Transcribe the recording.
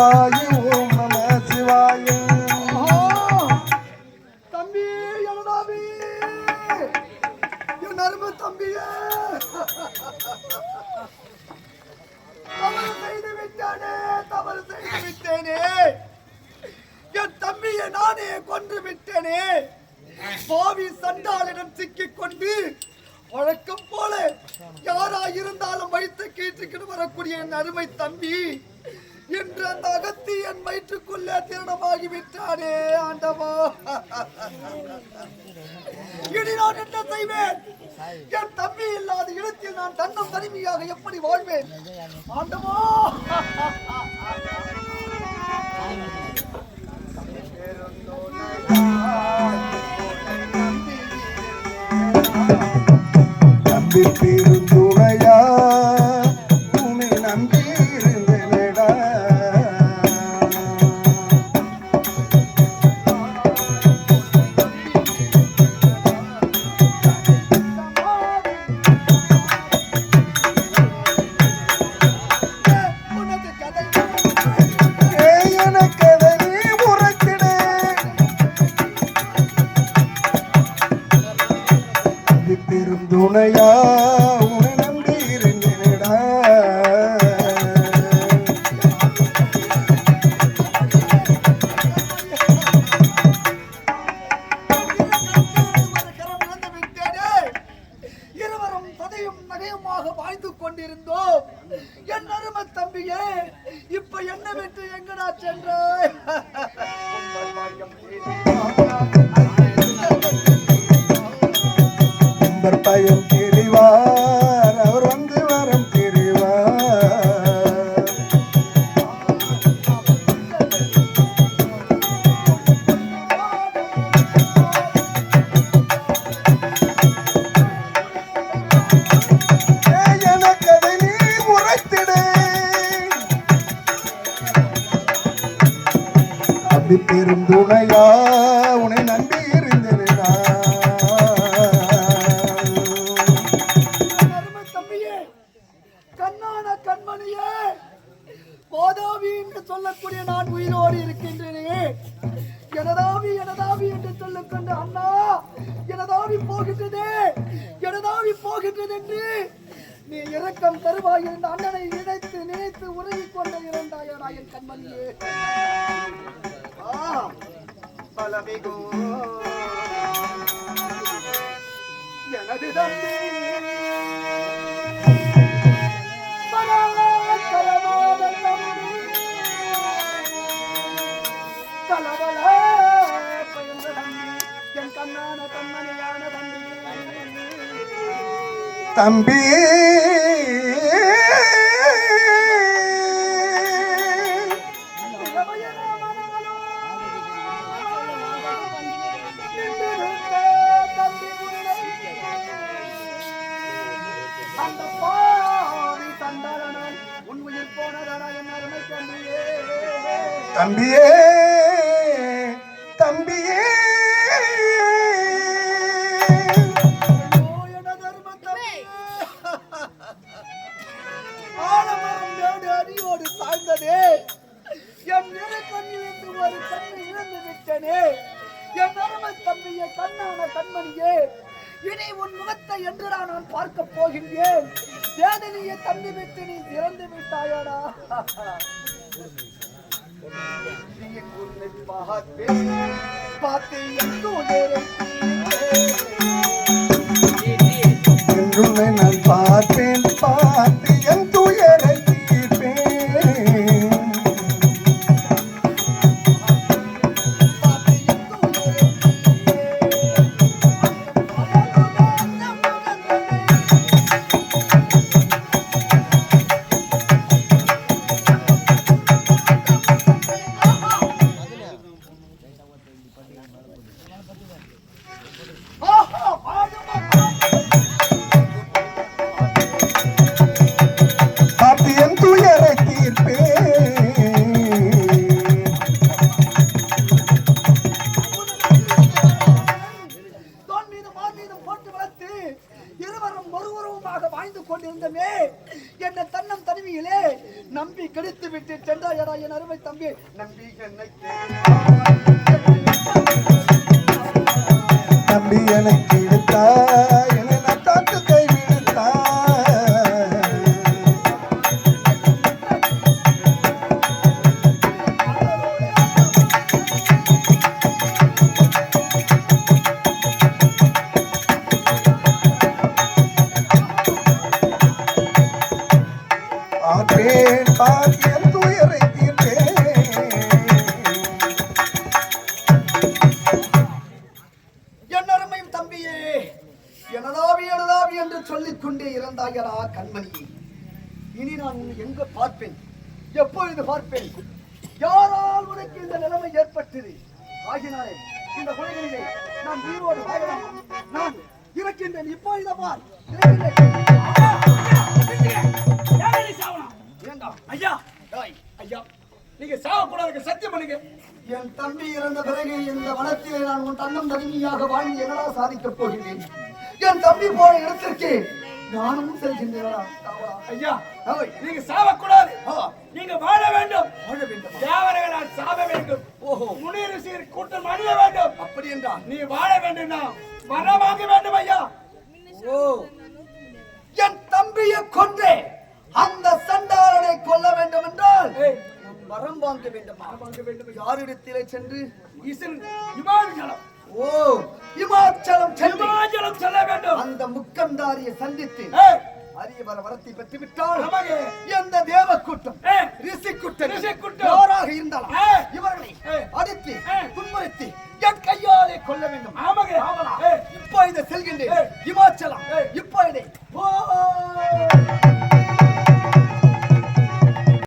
சிவாய ஓம் நம சிவாய. தம்பி எனதாபி என் அருமை தம்பியே. தவறு செய்து விட்டானே தவறு செய்து விட்டேனே. என் தம்பியை நானே கொன்று விட்டேனே. பாவி சண்டாளிடம் சிக்கிக் கொண்டு வழக்கம் போல யாரா இருந்தாலும் வைத்து கீற்றுக்கிட்டு வரக்கூடிய என் அருமை தம்பி. என்று அந்த அகத்தி என் வயிற்றுக்குள்ளே திருடமாகிவிட்டானே ஆண்டவா. இனி நான் என்ன செய்வேன்? என் தம்பி இல்லாத இடத்தில் நான் தன்னம் தனிமையாக எப்படி வாழ்வேன்? ஆண்டவா. தம்பி துணையா உன்னை நம்பி இருந்தேனடா. கரம் இருவரும் பதையும் நகையுமாக வாழ்ந்து கொண்டிருந்தோம். என் அருமை தம்பியே இப்ப என்ன விட்டு எங்கடா சென்றாய்? அப்படி பெரும் துணையா? உன்னை நம்பி இருந்தேனா என் அருமை தம்பியே கண்ணான கண்மணியே கோதாவி என்று சொல்லக்கூடிய நான் உயிரோடு இருக்கின்றேனே. எனதாவி எனதாவி என்று சொல்லிக்கொண்டு அண்ணா எனதாவி போகின்றது எனதாவி போகின்றது என்று நீ இரக்கம் தருவாய் என்ற அண்ணனை நினைத்து நினைத்து உருகிக் கொண்டு இருந்தாயா என் கண்மணியே. பலமிகு. எனது தம்பி தம்பி. தம்பியே தம்பியே. ஓ, எனது அருமை தம்பியே. ஆலமரம் மேடு அடியோடு சாய்ந்ததே. என் நிற கண்ணிலிருந்து ஒரு கண்ணை இழந்து விட்டனே. என் அருமை தம்பியே கண்ணான கண்மணியே. இனி உன் முகத்தை என்றுடா நான் பார்க்க போகின்றேன். வேதனையை தந்து விட்டு நீ இறந்து விட்டாயடா. நீ உன்னை முடித்து விட்டு சென்றாயடா என் அருமை தம்பி. நம்பி என்னை நம்பி எனக்கு எடுத்தா ஆற்றேன் பாக்கியம் துயரை தீர்த்தேன். என் அருமையும் தம்பியே எனதாவி எனதாவி என்று சொல்லிக் கொண்டே இருந்தாயடா கண்மணி. இனி நான் உன்னை எங்க பார்ப்பேன்? எப்பொழுது பார்ப்பேன்? யாரால் உனக்கு இந்த நிலைமை ஏற்பட்டது? ஆகினாலே இந்த உலகிலே நான் உயிரோடு வாழலாம். நான் இருக்கின்றேன் இப்பொழுது பார் இருக்கின்றேன். ஏண்டா ஐயா ஐயா நீங்க சாவக்கூடாது சத்தியம் பண்ணுங்க. என் தம்பி இறந்த பிறகு இந்த வனத்திலே நான் உன் தன்னம் தனிமையாக வாழ்ந்து என்னடா சாதிக்கப் போகிறேன்? என் தம்பி போன இடத்திற்கு நானும் செல்கின்றேனா? ஐயா நீங்க சாவக்கூடாது. நீங்க வாழ வேண்டும். வாழ வேண்டும். தேவர்களால் சாவ வேண்டும். ஓஹோ. முனிறு சீர் கூட்டம் அணிய வேண்டும். அப்படி என்றால்? நீ வாழ வேண்டும்னா வரம் வாங்க வேண்டும் ஐயா. ஓ. என் தம்பியை கொன்றே. அந்த சண்டாளனை கொல்ல வேண்டும் என்றால் வரம் வாங்க வேண்டுமா? யாரிடத்திலே சென்று? இமாச்சலம். ஓ இமாச்சலம் இமாச்சலம் செல்ல வேண்டும். அந்த முக்கந்தாரியை சந்தித்து ஏய், அரிய வர வரத்தை பெற்று விட்டால் ஆமாங்க. எந்த தேவ கூட்டம் ரிஷி கூட்டம் ரிஷி கூட்டம். யாராக இருந்தாலும். இவர்களை. அடித்து. துன்புறுத்தி என் கையாலே கொல்ல வேண்டும். ஆ,